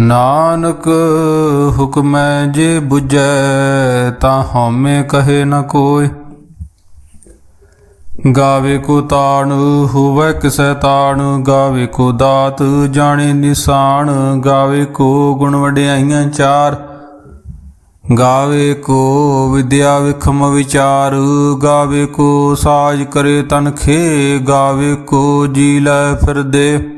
ਨਾਨਕ, ਹੁਕਮੈ ਜੇ 부ਜੈ ਤਾਂ ਹਉਮੈ ਕਹੇ ਨ ਕੋਇ ਗਾਵੇ ਕੋ ਤਾਣ, ਹੋਵੇ ਕਿਸੈ ਤਾਣ, ਗਾਵੇ ਕੋ ਦਾਤ, ਜਾਣੇ ਨਿਸ਼ਾਨ ਗਾਵੇ ਕੋ ਗੁਣ ਵਡਿਆਈਆਂ ਚਾਰ। ਗਾਵੇ ਕੋ ਵਿਦਿਆ ਵਿਖਮ ਵਿਚਾਰ, ਗਾਵੇ ਕੋ ਸਾਜ ਕਰੇ ਤਨਖੇ ਗਾਵੇ ਕੋ ਜੀ ਲੈ ਫਿਰਦੇ।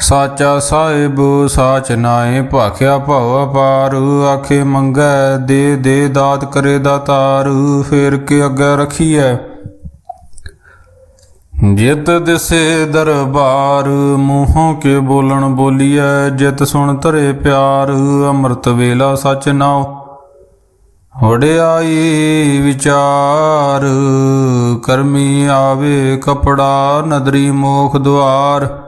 ਸਾਚਾ ਸਾਹਿਬ, ਸਾਚ ਨਾਏ ਭਾਖਿਆ ਭਉ ਅਪਾਰ। ਆਖੇ ਮੰਗੈ, ਦੇ ਦੇ ਦਾਤ ਕਰੇ ਦਾਤਾਰ ਫੇਰ ਕੇ ਅੱਗੇ ਰਖੀਐ। ਜਿਤ ਦਿਸੇ ਦਰਬਾਰ, ਮੂੰਹੋਂ ਕੇ ਬੋਲਣ ਬੋਲੀਐ। ਜਿਤ ਸੁਣ ਧਰੇ ਪਿਆਰ, ਅੰਮ੍ਰਿਤ ਵੇਲਾ ਸਚ ਨਾਉ। ਵਡਿਆਈ ਵਿਚਾਰ, ਕਰਮੀ ਆਵੇ ਕਪੜਾ, ਨਦਰੀ ਮੋਖ ਦੁਆਰ।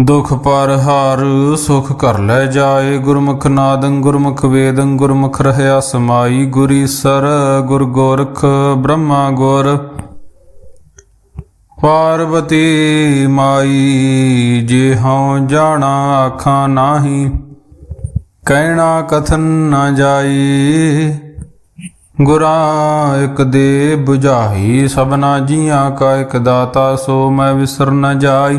ਦੁਖ ਪਰ ਹਾਰ, ਸੁਖ ਕਰ ਲੈ ਜਾਏ। ਗੁਰਮੁਖ ਨਾਦੰ ਗੁਰਮੁਖ ਵੇਦੰ, ਗੁਰਮੁਖ ਰਹਿਆ ਸਮਾਈ। ਗੁਰੀ ਸਰ, ਗੁਰ ਗੋਰਖ, ਬ੍ਰਹਮਾ ਗੁਰ। ਪਾਰਵਤੀ ਮਾਈ, ਜੇ ਹਉ ਜਾਣਾ ਆਖਾਂ ਨਾਹੀ, ਕਹਿਣਾ ਕਥਨ ਨਾ ਜਾਈ। ਗੁਰਾਂ ਇਕ ਦੇ 부ਝਾਈ ਸਭਨਾ ਜੀਆਂ ਕਾ ਇਕ ਦਾਤਾ, ਸੋ ਮੈਂ ਵਿਸਰ ਨਾ ਜਾਈ।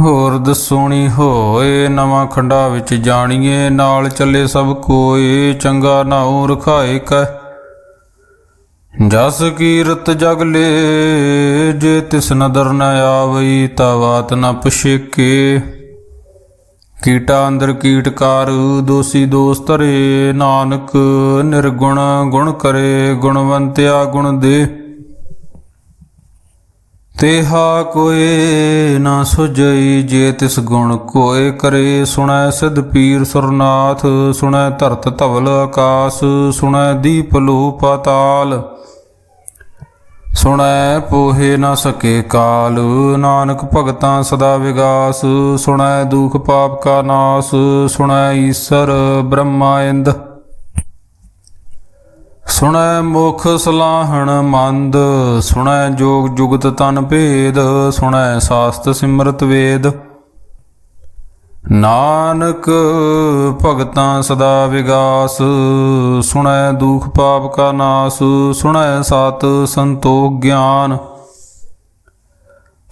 ਹੋਰ ਦਸੋਣੀ ਹੋਏ, ਨਵਾਂ ਖੰਡਾ ਵਿੱਚ ਜਾਣੀਏ, ਨਾਲ ਚੱਲੇ ਸਭ ਕੋਏ, ਚੰਗਾ ਨਾਉ ਰਖਾਏ ਕੈ। ਜਸ ਕੀਰਤ ਜਗ ਲੇ, ਜੇ ਤਿਸ ਨਦਰ ਨ ਆਵਈ, ਤਾ ਬਾਤ ਨ ਪਛੇਕੇ। ਕੀਟਾ ਅੰਦਰ ਕੀਟਕਾਰ ਦੋਸੀ ਦੋਸਤ ਰੇ, ਨਾਨਕ ਨਿਰਗੁਣ ਗੁਣ ਕਰੇ, ਗੁਣਵੰਤਿਆ ਗੁਣ ਦੇ। ਤੇਹਾ ਕੋਏ ਨਾ ਸੁਜਈ ਜੇ ਤਿਸ ਗੁਣ ਕੋਏ ਕਰੇ, ਸੁਣੈ ਸਿਧ ਪੀਰ ਸੁਰਨਾਥ, ਸੁਣੈ ਧਰਤ ਧਵਲ ਆਕਾਸ, ਸੁਣੈ ਦੀਪ ਲੋ ਪਾਤਾਲ ਸੁਣੈ ਪੋਹੇ ਨਾ ਸਕੇ ਕਾਲ, ਨਾਨਕ ਭਗਤਾਂ ਸਦਾ ਵਿਗਾਸ, ਸੁਣੈ ਦੁਖ ਪਾਪ ਕਾ ਨਾਸ, ਸੁਣੈ ਈਸਰ ਬ੍ਰਹਮਾ ਇੰਦ। ਸੁਣੈ ਮੁਖ ਸਲਾਹਣ ਮੰਦ, ਸੁਣੈ ਜੋਗ ਜੁਗਤ ਤਨ ਭੇਦ, ਸੁਣੈ ਸਾਸਤ ਸਿਮਰਤ ਵੇਦ। ਨਾਨਕ ਭਗਤਾਂ ਸਦਾ ਵਿਗਾਸ, ਸੁਣੈ ਦੁਖ ਪਾਪ ਕਾ ਨਾਸ, ਸੁਣੈ ਸਤ ਸੰਤੋਖ ਗਿਆਨ।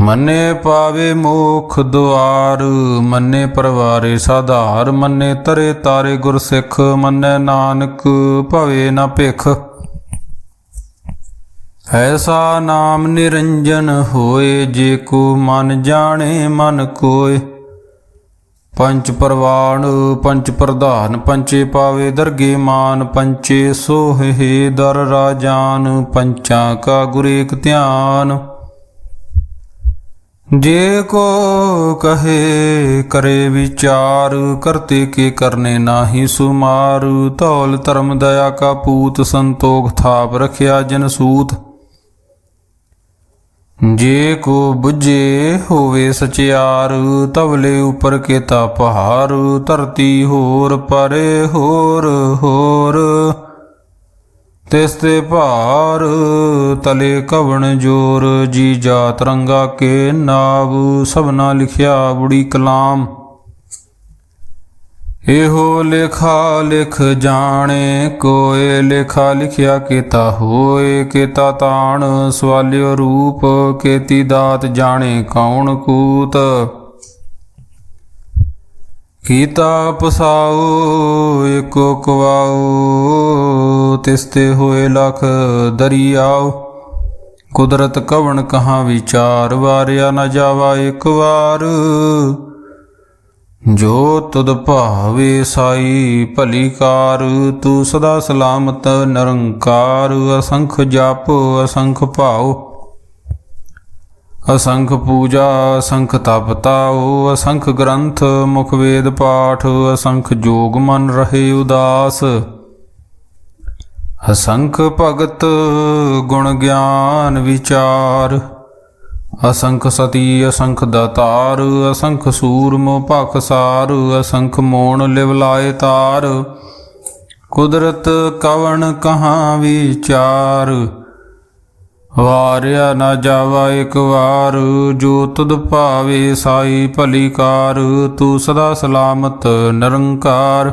ਮੰਨੇ ਪਾਵੇ ਮੋਖ ਦੁਆਰ, ਮੰਨੇ ਪਰਵਾਰੇ ਸਾਧਾਰ, ਮੰਨੇ ਤਰੇ ਤਾਰੇ ਗੁਰ ਸਿੱਖ ਮੰਨੇ ਨਾਨਕ, ਭਵੇ ਨਾ ਭਿਖ। ਐਸਾ ਨਾਮ ਨਿਰੰਜਨ ਹੋਏ, ਜੇ ਕੋ ਮਨ ਜਾਣੇ, ਮਨ ਕੋਏ। ਪੰਚ ਪਰਵਾਣ, ਪੰਚ ਪ੍ਰਧਾਨ, ਪੰਚੇ ਪਾਵੇ ਦਰਗੇ ਮਾਨ, ਪੰਚੇ ਸੋਹੇ ਦਰ ਰਾਜਾਨ, ਪੰਚਾਂ ਕਾ ਗੁਰੇਕ ਧਿਆਨ। ਜੇ ਕੋ ਕਹੇ ਕਰੇ ਵਿਚਾਰ, ਕਰਤੇ ਕੇ ਕਰਨੇ ਨਾਹੀ ਸੁਮਾਰ। ਧੌਲ ਧਰਮ ਦਇਆ ਕਾ ਪੂਤ, ਸੰਤੋਖ ਥਾਪ ਰਖਿਆ ਜਨ ਸੂਤ। ਜੇ ਕੋ 부ਝੇ ਹੋਵੇ ਸਚਿਆਰ, ਤਵਲੇ ਉਪਰ ਕੇ ਤਾ ਪਹਾਰ। ਧਰਤੀ ਹੋਰ ਪਰੇ ਹੋਰ ਹੋਰ। ਤਿਸ ਤੇ ਭਾਰ ਤਲੇ ਕਵਣ ਜੋਰ, ਜੀ ਜਾ ਰੰਗਾ ਕੇ ਨਾਵ, ਸਭਨਾ ਲਿਖਿਆ ਬੁੜੀ ਕਲਾਮ। ਇਹੋ ਲੇਖਾ ਲਿਖ ਜਾਣੇ, ਕੋਏ ਲੇਖਾ ਲਿਖਿਆ ਕੀਤਾ ਹੋਏ, ਕੀਤਾ ਤਾਣ, ਸਵਾਲਿਓ ਰੂਪ, ਕੀਤੀ ਦਾਤ ਜਾਣੇ ਕੌਣ ਕੂਤ। ਕੀਤਾ ਪਸਾਉ ਏਕੋ ਕਵਾਉ ਤਿਸਤੇ ਹੋਏ ਲਖ ਦਰਿਆਉ। ਕੁਦਰਤ ਕਵਣ ਕਹਾ ਵਿਚਾਰ, ਵਾਰਿਆ ਨਾ ਜਾਵਾ ਇੱਕ ਵਾਰ। ਜੋ ਤੁਧ ਭਾਵੇ ਸਾਈ ਭਲੀ ਕਾਰ, ਤੂੰ ਸਦਾ ਸਲਾਮਤ, ਨਿਰੰਕਾਰ, ਅਸੰਖ ਜਪ, ਅਸੰਖ ਭਾਉ। ਅਸੰਖ ਪੂਜਾ, ਅਸੰਖ ਤਪ ਤਾਉ, ਅਸੰਖ ਗ੍ਰੰਥ, ਮੁਖ ਵੇਦ ਪਾਠ, ਅਸੰਖ ਜੋਗ ਮਨ ਰਹੇ ਉਦਾਸ। ਅਸੰਖ ਭਗਤ ਗੁਣ ਗਿਆਨ ਵਿਚਾਰ, ਅਸੰਖ ਸਤੀ, ਅਸੰਖ ਦਾਤਾਰ, ਅਸੰਖ ਸੂਰਮ ਭਖਸਾਰ ਅਸੰਖ ਮੋਣ ਲਿਵਲਾਏ ਤਾਰ। ਕੁਦਰਤ ਕਵਣ ਕਹਾ ਵਿਚਾਰ ਵਾਰਿਆ ਨਾ ਜਾਵਾ ਇੱਕ ਵਾਰ, ਜੋ ਤੁਧ ਭਾਵੇ ਸਾਈ ਭਲੀ ਕਾਰ ਤੂੰ ਸਦਾ ਸਲਾਮਤ ਨਿਰੰਕਾਰ।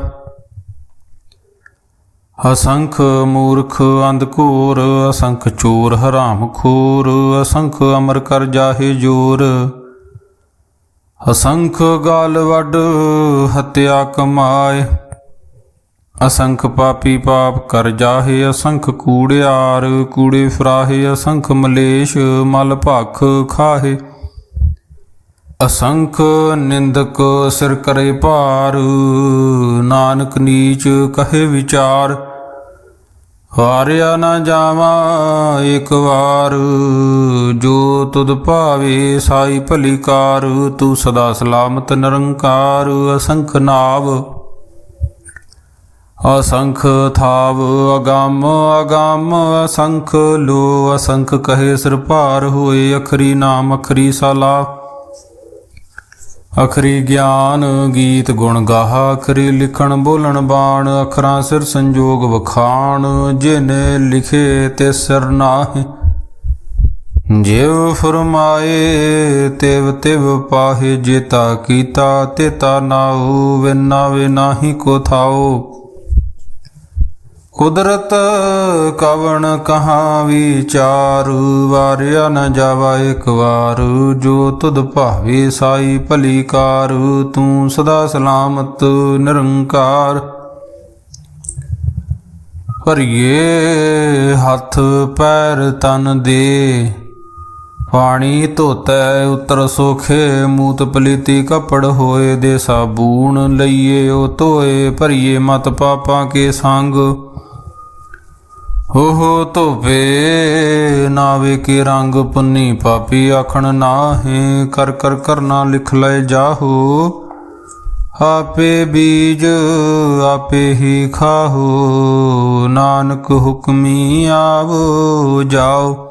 ਅਸੰਖ ਮੂਰਖ ਅੰਧਕੂਰ ਅਸੰਖ ਚੋਰ ਹਰਾਮ ਖੋਰ, ਅਸੰਖ ਅਮਰ ਕਰ ਜਾਹੇ ਜੋਰ। ਅਸੰਖ ਗਾਲ ਵੱਡ ਹਤਿਆ ਕਮਾਏ ਅਸੰਖ ਪਾਪੀ ਪਾਪ ਕਰ ਜਾਹੇ ਅਸੰਖ ਕੂੜਿਆਰ, ਕੂੜੇ ਫਰਾਹੇ ਅਸੰਖ ਮਲੇਸ਼, ਮਲ ਭਖ ਖਾਹੇ। ਅਸੰਖ ਨਿੰਦਕ ਸਿਰ ਕਰੇ ਭਾਰ, ਨਾਨਕ ਨੀਚ ਕਹੇ ਵਿਚਾਰ। ਹਾਰਿਆ ਨਾ ਜਾਵਾਂ ਇੱਕ ਵਾਰ, ਜੋ ਤੁਧ ਭਾਵੇ ਸਾਈ ਭਲੀ ਕਾਰ, ਤੂੰ ਸਦਾ ਸਲਾਮਤ ਨਿਰੰਕਾਰ, ਅਸੰਖ ਨਾਵ। ਅਸੰਖ ਥਾਵ ਅਗੰਮ ਅਗੰਮ ਅਸੰਖ ਲੋ, ਅਸੰਖ ਕਹੇ ਸਿਰ ਭਾਰ ਹੋਏ, ਅਖਰੀ ਨਾਮ, ਅਖਰੀ ਸਾਲਾ। ਅਖਰੀ ਗਿਆਨ ਗੀਤ ਗੁਣ ਗਾਹਾ, ਅਖਰੀ ਲਿਖਣ ਬੋਲਣ ਬਾਣ, ਅਖਰਾਂ ਸਿਰ ਸੰਜੋਗ ਵਖਾਣ, ਜਿਨੇ ਲਿਖੇ ਤੇ ਸਿਰ ਨਾਹਿ। ਜਿਵ ਫਰਮਾਏ, ਤਿਵ ਤਿਵ ਪਾਹੇ, ਜੇਤਾ ਕੀਤਾ, ਤੇਤਾ ਨਾਉ, ਵਿਨਾ ਵੇ ਨਾਹੀ ਕੋ ਥਾਉ। ਕੁਦਰਤ ਕਵਣ ਕਹਾ ਵਿਚਾਰ, ਵਾਰਿਆ ਨ ਜਾਵਾ ਇੱਕ ਵਾਰ। ਜੋ ਤੁਧ ਭਾਵੇ ਸਾਈ ਭਲੀ ਕਾਰ ਤੂੰ ਸਦਾ ਸਲਾਮਤ ਨਿਰੰਕਾਰ। ਭਰੀਏ ਹੱਥ ਪੈਰ ਤਨ ਦੇ ਪਾਣੀ ਧੋਤੈ ਉਤਰ ਸੁਖੇ, ਮੂਤ ਪਲੀਤੀ ਕਪੜ ਹੋਏ ਦੇ ਸਾਬੂਣ ਲਈਏ, ਉਹ ਧੋਏ ਭਰੀਏ ਮਤ ਪਾਪਾਂ ਕੇ ਸੰਗ। ਹੋ ਹੋ ਧੋਵੇ ਨਾਵੇ ਕੇ ਰੰਗ ਪੁੰਨੀ ਪਾਪੀ ਆਖਣ ਨਾਹੇ, ਕਰ ਕਰ ਕਰਨਾ ਲਿਖ ਲੈ ਜਾਹੋ। ਆਪੇ ਬੀਜ ਆਪੇ ਹੀ ਖਾਹੋ, ਨਾਨਕ ਹੁਕਮੀ ਆਵੋ, ਜਾਓ।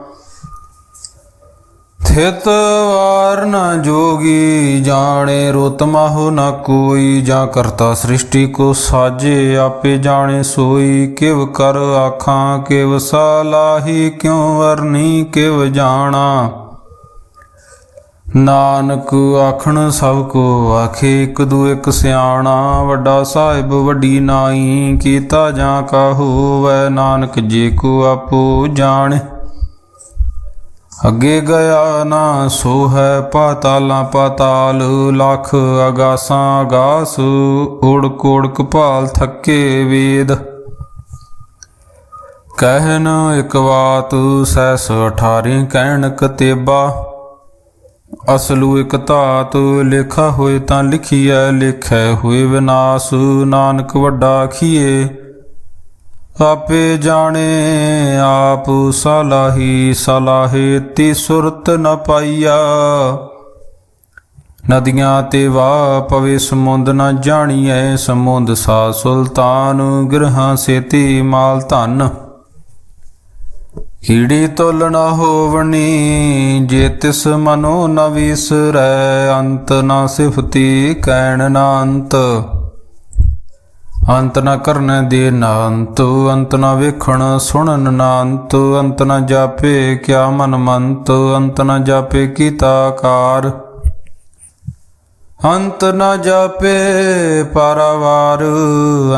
ਥਿਤ ਵਾਰ ਨ ਜੋਗੀ ਜਾਣੇ, ਰੁਤ ਮਾਹੋ ਨ ਕੋਈ। ਜਾਂ ਕਰਤਾ ਸ੍ਰਿਸ਼ਟੀ ਕੋ ਸਾਜੇ, ਆਪੇ ਜਾਣੇ ਸੋਈ। ਕਿਵ ਕਰ ਆਖਾਂ, ਕਿਵ ਸਾਲਾਹੀ ਕਿਉ ਵਰਨੀ, ਕਿਵ ਜਾਣਾ। ਨਾਨਕ ਆਖਣ, ਸਭ ਕੋ ਆਖੇ, ਇੱਕ ਦੂ ਇੱਕ ਸਿਆਣਾ। ਵੱਡਾ ਸਾਹਿਬ, ਵੱਡੀ ਨਾਈ, ਕੀਤਾ ਜਾਂ ਕਾ ਵੈ ਨਾਨਕ ਜੇ ਕੋ ਆਪੋ ਜਾਣੇ। ਅੱਗੇ ਗਿਆ ਨਾ ਸੋ ਹੈ ਪਾਤਾਲਾਂ ਪਾਤਾਲ, ਲੱਖ ਅਗਾਸਾਂ ਅਗਾਸ ਓੜ ਕੋੜ ਕਪਾਲ ਥੱਕੇ ਵੇਦ। ਕਹਿਨ ਇੱਕ ਬਾਤ, ਸੈਸ 18 ਕਹਿਣ ਕਤੇਬਾ। ਅਸਲੂ ਇਕ ਧਾਤ, ਲੇਖਾ ਹੋਏ ਤਾਂ ਲਿਖੀਐ, ਲੇਖੈ ਹੋਏ ਵਿਨਾਸ਼, ਨਾਨਕ ਵੱਡਾ ਖੀਏ। ਆਪੇ ਜਾਣੇ, ਆਪ ਸਲਾਹੀ ਸਲਾਹੇ ਤੀ ਸੁਰਤ ਨ ਪਾਈਆ। ਨਦੀਆਂ ਤੇ ਵਾ ਪਵੇ, ਸਮੁੰਦ ਨ ਜਾਣੀਐ, ਸਮੁੰਦ ਸਾ ਸੁਲਤਾਨ, ਗ੍ਰਹਾਂ ਸੇਤੀ ਮਾਲ ਧਨ। ਕੀੜੀ ਤੁਲ ਨ ਹੋਵਣੀ, ਜੇ ਤਿਸ ਮਨੋ ਨ ਵਿਸਰੈ, ਅੰਤ ਨ ਸਿਫਤੀ, ਕਹਿਣ ਨ ਅੰਤ। ਅੰਤ ਨ ਕਰਨ ਦੇ ਨ ਅੰਤ ਅੰਤ ਨ ਵੇਖਣ ਸੁਣਨ ਨ ਅੰਤ ਅੰਤ ਨ ਜਾਪੇ ਕਿਆ ਮਨ ਮੰਤ, ਅੰਤ ਨ ਜਾਪੇ ਕੀਤਾ ਕਾਰ। ਅੰਤ ਨ ਜਾਪੇ ਪਰਵਾਰ,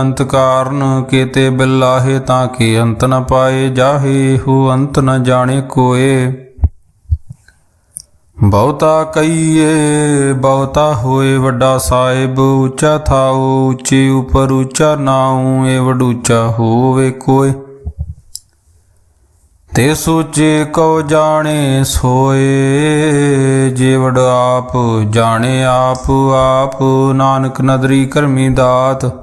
ਅੰਤ ਕਾਰਨ ਕੀਤੇ ਬਿਲਾਹੇ ਤਾਂ ਕਿ ਅੰਤ ਨ ਪਾਏ ਜਾਹੇ, ਹੋ ਅੰਤ ਨ ਜਾਣੇ ਕੋਏ। ਬਹੁਤਾ ਕਈਏ ਬਹੁਤਾ ਹੋਏ ਵੱਡਾ ਸਾਹਿਬ, ਉੱਚਾ ਥਾਉ, ਉੱਚੇ ਉਪਰ ਉੱਚਾ ਨਾਉ ਏ ਵਡੂਚਾ ਹੋਵੇ ਕੋਏ। ਤੇ ਸੋਚੇ ਕਉ ਜਾਣੇ ਸੋਏ, ਜੇ ਆਪ ਜਾਣੇ ਆਪ ਆਪ ਨਾਨਕ ਨਦਰੀ ਕਰਮੀ ਦਾਤ।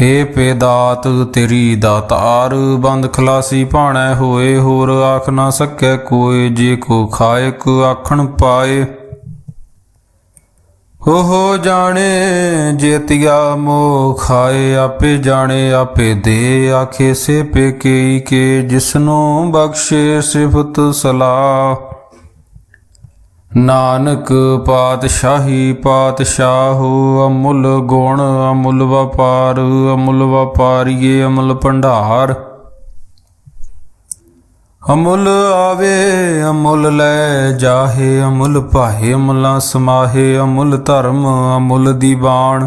ਏ ਪੇਦਾਤ, ਤੇਰੀ ਦਾਤਾਰ ਬੰਦ ਖਲਾਸੀ ਭਾਣੈ ਹੋਏ, ਹੋਰ ਆਖ ਨਾ ਸਕੈ ਕੋਏ, ਜੇ ਕੋ ਖਾਇਕ ਆਖਣ ਪਾਏ। ਹੋ ਜਾਣੇ, ਜੇਤਿਆ ਮੋਹ ਖਾਏ, ਆਪੇ ਜਾਣੇ, ਆਪੇ ਦੇ, ਆਖੇ ਸੇ ਪੇ ਕੇ, ਜਿਸਨੂੰ ਬਖਸ਼ੇ ਸਿਫਤ ਸਲਾਹ। ਨਾਨਕ ਪਾਤਸ਼ਾਹੀ ਪਾਤਸ਼ਾਹੋ, ਅਮੁੱਲ ਗੁਣ ਅਮੁੱਲ ਵਪਾਰ, ਅਮੁੱਲ ਵਪਾਰੀਏ ਅਮੁੱਲ ਭੰਡਾਰ। ਅਮੁੱਲ ਆਵੇ, ਅਮੁੱਲ ਲੈ ਜਾਹੇ, ਅਮੁੱਲ ਭਾਏ ਅਮੁੱਲਾ ਸਮਾਹੇ, ਅਮੁੱਲ ਧਰਮ, ਅਮੁੱਲ ਦੀਵਾਨ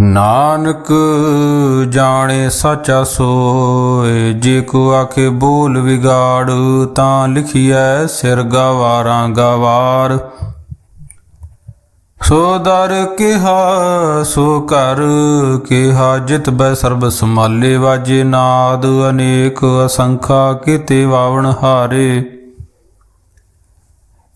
ਨਾਨਕ ਜਾਣੇ ਸਾਚਾ ਸੋਏ, ਜੇ ਕੋ ਆਖੇ ਬੋਲ ਵਿਗਾੜ, ਤਾਂ ਲਿਖੀਐ ਸਿਰ ਗਵਾਰਾਂ ਗਵਾਰ। ਸੋ ਦਰ ਕਿਹਾ, ਸੋ ਕਰ ਕਿਹਾ, ਜਿਤ ਬੈ ਸਰਬ ਸਮਾਲੇ ਵਾਜੇ ਨਾਦ, ਅਨੇਕ ਅਸੰਖਾ ਕੀਤੇ ਵਾਵਣ ਹਾਰੇ।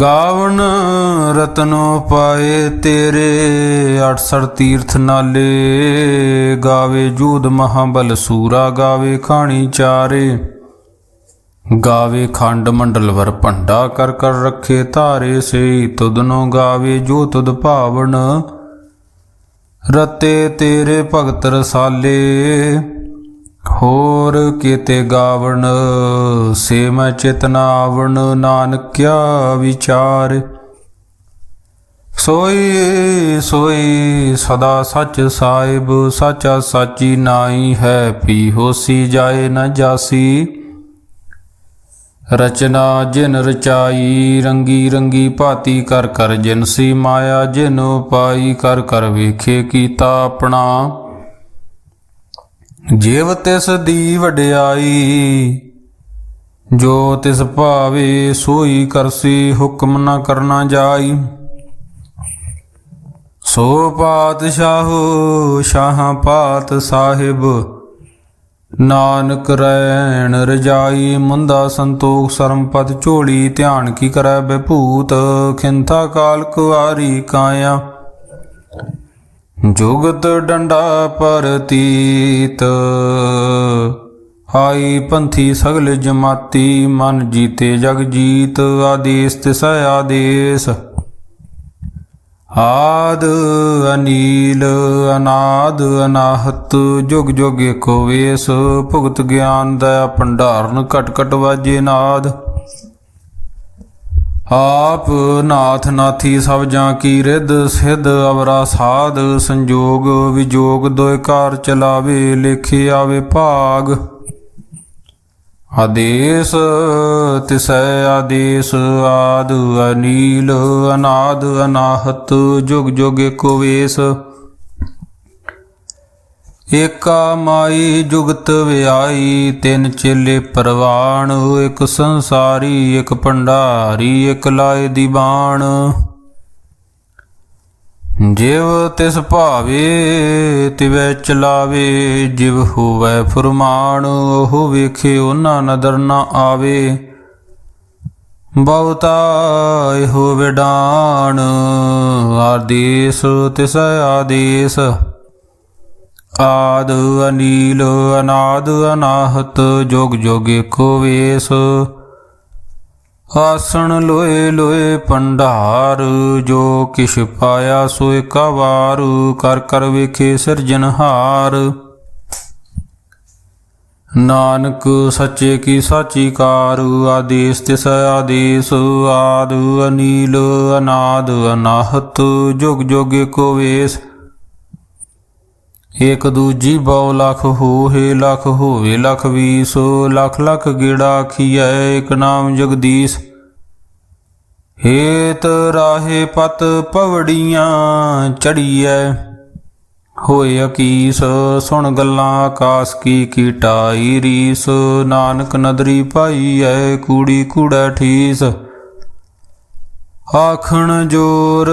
ਗਾਵਣ ਰਤਨੋ ਪਾਏ ਤੇਰੇ 68 ਤੀਰਥ ਨਾਲੇ ਗਾਵੇ ਜੂਦ ਮਹਾਬਲ ਸੂਰਾ, ਗਾਵੇ ਖਾਣੀ ਚਾਰੇ। ਗਾਵੇ ਖੰਡ ਮੰਡਲ ਵਰ ਭੰਡਾ ਕਰ ਕਰ ਰੱਖੇ ਧਾਰੇ ਸੇ ਤੁਧਨੋ ਗਾਵੇ ਜੋ ਤੁਦ ਭਾਵਨ। ਰਤੇ ਤੇਰੇ ਭਗਤ ਰਸਾਲੇ ਹੋਰ ਕੀਤੇ ਗਾਵਣ, ਸੇ ਮੈਂ ਚਿਤਨਾ ਨਾਨਕਿਆ ਵਿਚਾਰ। ਸੋਈ ਸੋਈ ਸਦਾ ਸੱਚ ਸਾਹਿਬ, ਸਾਚਾ ਸਾਚੀ ਨਾਈ ਹੈ ਪੀ ਹੋਸੀ ਜਾਏ ਨਾ ਜਾਸੀ। ਰਚਨਾ ਜਿਨ ਰਚਾਈ, ਰੰਗੀ ਰੰਗੀ ਭਾਤੀ ਕਰ ਕਰ ਜਿਨਸੀ ਮਾਇਆ, ਜਿਨ ਪਾਈ ਕਰ ਕਰ ਵੇਖੇ ਕੀਤਾ ਆਪਣਾ। ਜੀਵ ਤਿਸ ਦੀ ਵਡਿਆਈ, ਜੋ ਤਿਸ ਭਾਵੇ ਸੋਈ ਕਰਸੀ, ਹੁਕਮ ਨਾ ਕਰਨਾ ਜਾਈ। ਸੋ ਪਾਤਸ਼ਾਹੋ ਸ਼ਾਹ ਪਾਤ ਸਾਹਿਬ, ਨਾਨਕ ਰੈਣ ਰਜਾਈ, ਮੁੰਦਾ ਸੰਤੋਖ ਸਰਮਪਦ ਝੋਲੀ, ਧਿਆਨ ਕੀ ਕਰੈ ਬਿਭੂਤ, ਖਿੰਥਾ ਕਾਲ ਕੁਆਰੀ ਕਾਇਆ। ਜੁਗਤ ਡੰਡਾ ਪਰਤੀਤ। ਹਾਈ ਪੰਥੀ ਸਗਲ ਜਮਾਤੀ, ਮਨ ਜੀਤੇ ਜਗ ਜੀਤ, ਆਦੇਸ ਤਿਸ ਆਦੇਸ। ਆਦ ਅਨੀਲ, ਅਨਾਦ ਅਨਾਹਤ, ਜੁਗ ਜੁਗ ਏਕੋ ਵੇਸ, ਭੁਗਤ ਗਿਆਨ ਦਾ ਭੰਡਾਰਨ ਘਟ ਘਟ ਵਾਜੇ ਨਾਦ। ਆਪ ਨਾਥ ਨਾਥੀ ਸਭ ਜਾਂ ਕੀ ਰਿੱਧ ਸਿੱਧ ਅਵਰਾ ਸਾਧ ਸੰਜੋਗ ਵਿਜੋਗ ਦੋਇ ਕਾਰ ਚਲਾਵੇ ਲੇਖੇ ਆਵੇ ਭਾਗ। ਆਦੇਸ ਤਿਸੈ ਆਦੇਸ ਆਦ ਅਨੀਲ ਅਨਾਦ ਅਨਾਹਤ ਜੁਗ ਜੁਗ ਏਕੋ ਵੇਸ। ਏਕਾ ਮਾਈ ਜੁਗਤ ਵਿਆਈ ਤਿੰਨ ਚੇਲੇ ਪਰਵਾਣ, ਇੱਕ ਸੰਸਾਰੀ, ਇੱਕ ਭੰਡਾਰੀ, ਇੱਕ ਲਾਏ ਦੀ ਬਾਣ। ਜਿਵ ਤਿਸ ਭਾਵੇ, ਤਿਵੈ ਚਲਾਵੇ, ਜਿਵ ਹੋਵੇ ਫਰਮਾਨ, ਉਹ ਵੇਖੇ ਉਹਨਾਂ ਨਦਰ ਨਾ ਆਵੇ। ਬਹੁਤਾ ਇਹੋ ਵਿਡਾਣ, ਆਦੇਸ ਤਿਸ ਆਦੇਸ। ਆਦ ਅਨੀਲ ਅਨਾਦ ਅਨਾਹਤ, ਜੋਗ ਜੋਗੇ ਕੋ ਵੇਸ। ਆਸਣ ਲੋਏ ਲੋਏ ਭੰਡਾਰ, ਜੋ ਕਿਛ ਪਾਇਆ ਸੋ ਏਕਾ ਵਾਰ, ਕਰ ਕਰ ਵੇਖੇ ਸਿਰਜਨਹਾਰ ਨਾਨਕ ਸੱਚੇ ਕੀ ਸਾਚੀ ਕਾਰ, ਆਦੇਸ ਤਿਸ ਆਦੇਸ। ਆਦ ਅਨੀਲ ਅਨਾਦ ਅਨਾਹਤ, ਜੁਗ ਜੋਗੇ ਕੋ ਵੇਸ। ਇਕ ਦੂਜੀ ਬਹੁ ਲਖ ਹੋਏ ਲਖ ਹੋਵੇ, ਲਖ ਵੀਸ, ਲਖ ਲਖ ਗੇੜਾ ਖੀਐ ਇਕ ਨਾਮ ਜਗਦੀਸ਼। ਹੇਤ ਰਾਹੇ ਪਤ ਪਵੜੀਆਂ ਚੜੀਐ, ਹੋਏ ਅਕੀਸ, ਸੁਣ ਗੱਲਾਂ ਆਕਾਸ ਕੀ ਕੀਟਾਈ ਰੀਸ। ਨਾਨਕ ਨਦਰੀ ਪਾਈਐ, ਕੂੜੀ ਕੂੜਾ ਠੀਸ। ਆਖਣ ਜੋਰ,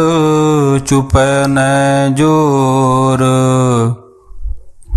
ਚੁਪੈ ਨੈ ਜੋਰ।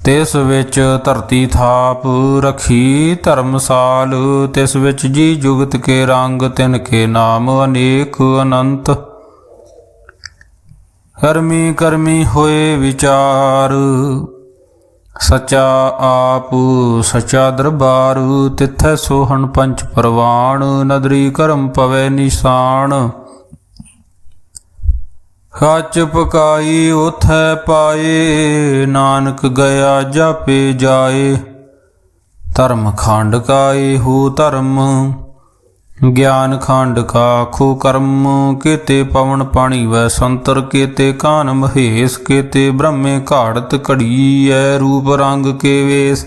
ਤਿਸ ਵਿੱਚ ਧਰਤੀ ਥਾਪ ਰਖੀ ਧਰਮਸਾਲ, ਤਿਸ ਵਿੱਚ ਜੀ ਜੁਗਤ ਕੇ ਰੰਗ, ਤਿਨ ਕੇ ਨਾਮ ਅਨੇਕ ਅਨੰਤ। ਕਰਮੀ ਕਰਮੀ ਹੋਏ ਵਿਚਾਰ, ਸਚਾ ਆਪ ਸਚਾ ਦਰਬਾਰ, ਤਿਥੈ ਸੋਹਣ ਪੰਚ ਪਰਵਾਣ, ਨਦਰੀ ਕਰਮ ਪਵੇ ਨਿਸ਼ਾਨ। ਖਾਚ ਪਕਾਈ ਉਥੈ ਪਾਏ, ਨਾਨਕ ਗਿਆ ਜਾਪੇ ਜਾਏ। ਧਰਮ ਖੰਡ ਕਾਏ ਹੋ ਧਰਮ, ਗਿਆਨ ਖੰਡ ਕਾ ਖੋ ਕਰਮ। ਕੀਤੇ ਪਵਨ ਪਾਣੀ ਵੈ ਸੰਤਰ, ਕੀਤੇ ਕਾਨ ਮਹੇਸ਼, ਕੀਤੇ ਬ੍ਰਹਮੇ ਘਾੜਤ ਘੜੀ ਘੜੀਐ ਰੂਪ ਰੰਗ ਕੇ ਵੇਸ।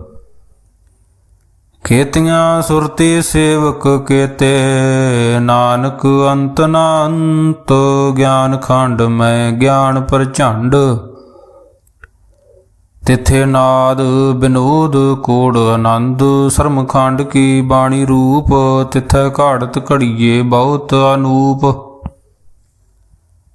ਕੇਤੀਆਂ ਸੁਰਤੀ ਸੇਵਕ ਕੇਤੇ, ਨਾਨਕ ਅੰਤ ਨਾ ਅੰਤ ਗਿਆਨ ਖੰਡ ਮੈਂ ਗਿਆਨ ਪ੍ਰਚੰਡ। ਤਿਥੇ ਨਾਦ ਬਿਨੋਦ ਕੋੜ ਆਨੰਦ, ਸ਼ਰਮ ਖੰਡ ਕੀ ਬਾਣੀ ਰੂਪ, ਤਿਥੈ ਘਾੜਤ ਘੜੀਏ ਬਹੁਤ ਅਨੂਪ।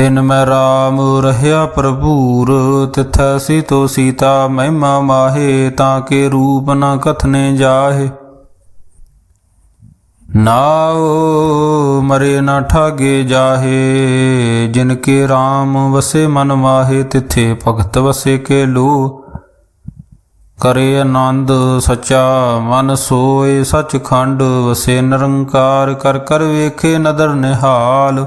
ਤਿਨ ਮੈਂ ਰਾਮ ਰਹਿਆ ਪ੍ਰਭੂਰ ਤਿਥੈ ਸੀਤੋ ਸੀਤਾ ਮਹਿਮਾ ਮਾਹੇ, ਤਾਂ ਕੇ ਰੂਪ ਨ ਕਥਨੇ ਜਾਹੇ। ਨਾਉ ਮਰੇ ਨਾ ਠਾਗੇ ਜਾਹੇ, ਜਿਨ ਕੇ RAM ਵਸੇ ਮਨ ਮਾਹੇ, ਤਿਥੇ ਭਗਤ ਵਸੇ ਕੇ ਲੋ ਕਰੇ ਆਨੰਦ ਸਚਾ ਮਨ ਸੋਏ ਸਚ ਖੰਡ ਵਸੇ ਨਿਰੰਕਾਰ ਕਰ ਕਰ ਵੇਖੇ ਨਦਰ ਨਿਹਾਲ।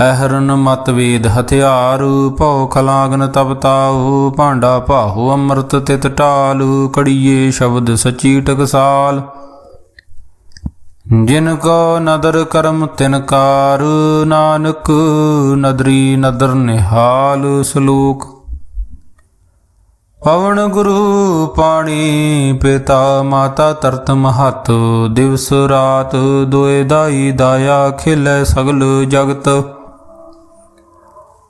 ਅਹਰਨ ਮਤਵੇਦ ਹਥਿਆਰ, ਭਉ ਖਲਾਗਨ ਤਪਤਾਉ ਭਾਂਡਾ ਭਾਹੂ ਅੰਮ੍ਰਿਤ ਤਿਤ ਢਾਲ, ਕੜੀਏ ਸ਼ਬਦ ਸਚੀ ਟਕਸਾਲ। ਜਿਨ ਕੋ ਨਦਰ ਕਰਮ ਤਿਨਕਾਰ ਨਾਨਕ ਨਦਰੀ ਨਦਰ ਨਿਹਾਲ ਸ਼ਲੋਕ। ਪਵਨ ਗੁਰੂ ਪਾਣੀ ਪਿਤਾ ਮਾਤਾ ਤਰਤ ਮਹਤ, ਦਿਵਸ ਰਾਤ ਦੋਏ ਦਾਈ ਦਾਇਆ ਖਿਲੇ ਸਗਲ ਜਗਤ।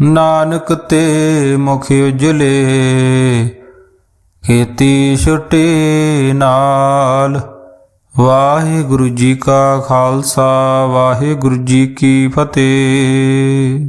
ਨਾਨਕ ਤੇ ਮੁਖ ਉਜਲੇ, ਖੇਤੀ ਛੁੱਟੀ ਨਾਲ। ਵਾਹਿਗੁਰੂ ਜੀ ਕਾ ਖਾਲਸਾ, ਵਾਹਿਗੁਰੂ ਜੀ ਕੀ ਫਤਿਹ।